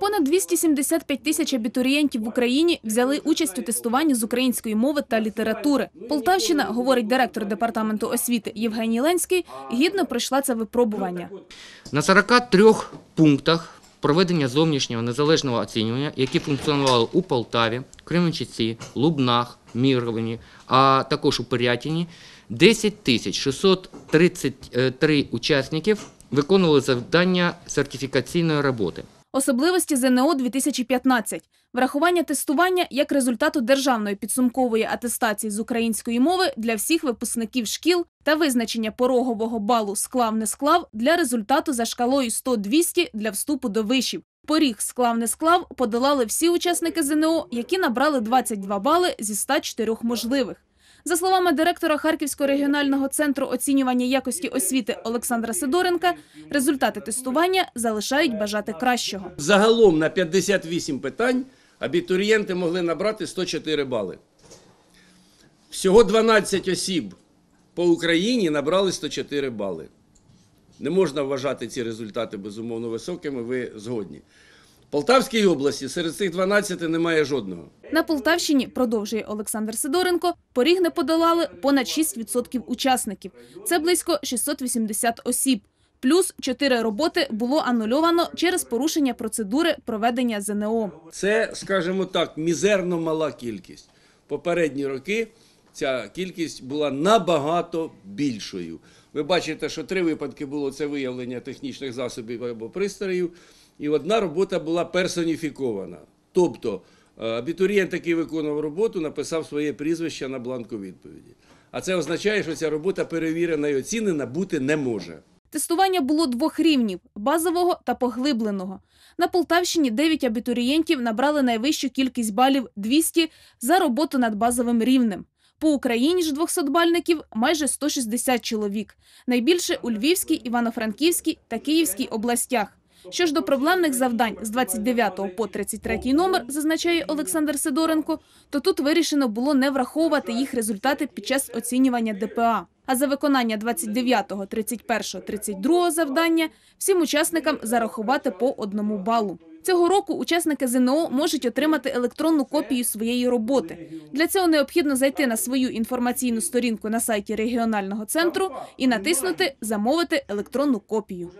Понад 275 тисяч абітурієнтів в Україні взяли участь у тестуванні з української мови та літератури. Полтавщина, говорить директор департаменту освіти Євгеній Ленський, гідно пройшла це випробування. На 43 пунктах проведення зовнішнього незалежного оцінювання, які функціонували у Полтаві, Кременчуці, Лубнах, Міровині, а також у Пирятині, 10 тисяч 633 учасників виконували завдання сертифікаційної роботи. Особливості ЗНО 2015. Врахування тестування як результату державної підсумкової атестації з української мови для всіх випускників шкіл та визначення порогового балу склав-не склав для результату за шкалою 100-200 для вступу до вишів. Поріг склав-не склав подолали всі учасники ЗНО, які набрали 22 бали зі 104 можливих. За словами директора Харківського регіонального центру оцінювання якості освіти Олександра Сидоренка, результати тестування залишають бажати кращого. Загалом на 58 питань абітурієнти могли набрати 104 бали. Всього 12 осіб по Україні набрали 104 бали. Не можна вважати ці результати безумовно високими, ви згодні. Полтавській області серед цих 12 немає жодного. На Полтавщині, продовжує Олександр Сидоренко, поріг не подолали понад 6% учасників. Це близько 680 осіб. Плюс 4 роботи було анульовано через порушення процедури проведення ЗНО. Це, скажімо так, мізерно мала кількість. Попередні роки ця кількість була набагато більшою. Ви бачите, що три випадки було це виявлення технічних засобів або пристроїв, і одна робота була персоніфікована. Тобто е, абітурієнт, який виконував роботу, написав своє прізвище на бланку відповіді. А це означає, що ця робота перевірена і оцінена бути не може. Тестування було двох рівнів – базового та поглибленого. На Полтавщині 9 абітурієнтів набрали найвищу кількість балів – 200 за роботу над базовим рівнем. По Україні ж 200-бальників майже 160 чоловік. Найбільше у Львівській, Івано-Франківській та Київській областях. Що ж до проблемних завдань з 29 по 33 номер, зазначає Олександр Сидоренко, то тут вирішено було не враховувати їх результати під час оцінювання ДПА. А за виконання 29, 31, 32 завдання всім учасникам зарахувати по одному балу. Цього року учасники ЗНО можуть отримати електронну копію своєї роботи. Для цього необхідно зайти на свою інформаційну сторінку на сайті регіонального центру і натиснути Замовити електронну копію.